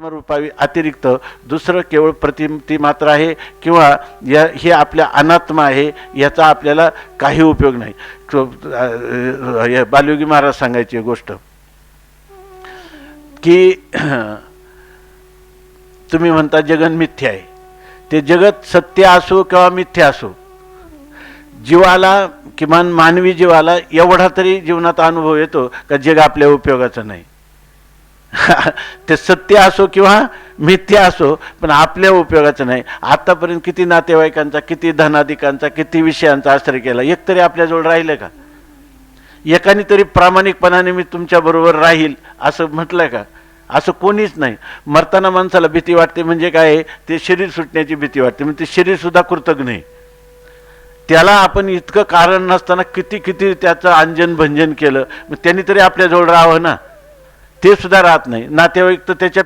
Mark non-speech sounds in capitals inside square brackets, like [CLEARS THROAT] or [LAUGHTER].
आत्मरूपावी अतिरिक्त दुसरं केवळ प्रतिमती मात्र आहे किंवा या हे आपल्या अनात्मा आहे याचा आपल्याला काही उपयोग नाही. बालयोगी महाराज सांगायची गोष्ट. की [CLEARS THROAT] तुम्ही म्हणता जगन मिथ्य आहे. ते जगत सत्य असो किंवा मिथ्य असो जीवाला किमान मानवी जीवाला एवढा तरी जीवनात अनुभव येतो का जग आपल्या उपयोगाचं नाही. [LAUGHS] ते सत्य असो किंवा मिथ्य असो पण आपल्या उपयोगाचं नाही. आतापर्यंत किती नातेवाईकांचा किती धनाधिकांचा किती विषयांचा आश्रय केला एक तरी आपल्याजवळ राहिलं का? एकाने तरी प्रामाणिकपणाने मी तुमच्याबरोबर राहील असं म्हटलं का? असं कोणीच नाही. मरताना माणसाला भीती वाटते म्हणजे काय? आहे? ते शरीर सुटण्याची भीती वाटते म्हणजे ते शरीरसुद्धा कृतज्ञ नाही त्याला आपण इतकं कारण नसताना किती किती त्याचं अंजन भंजन केलं मग त्यांनी तरी आपल्याजवळ राहावं ना? ते सुद्धा राहत नाही. नातेवाईक तर त्याच्या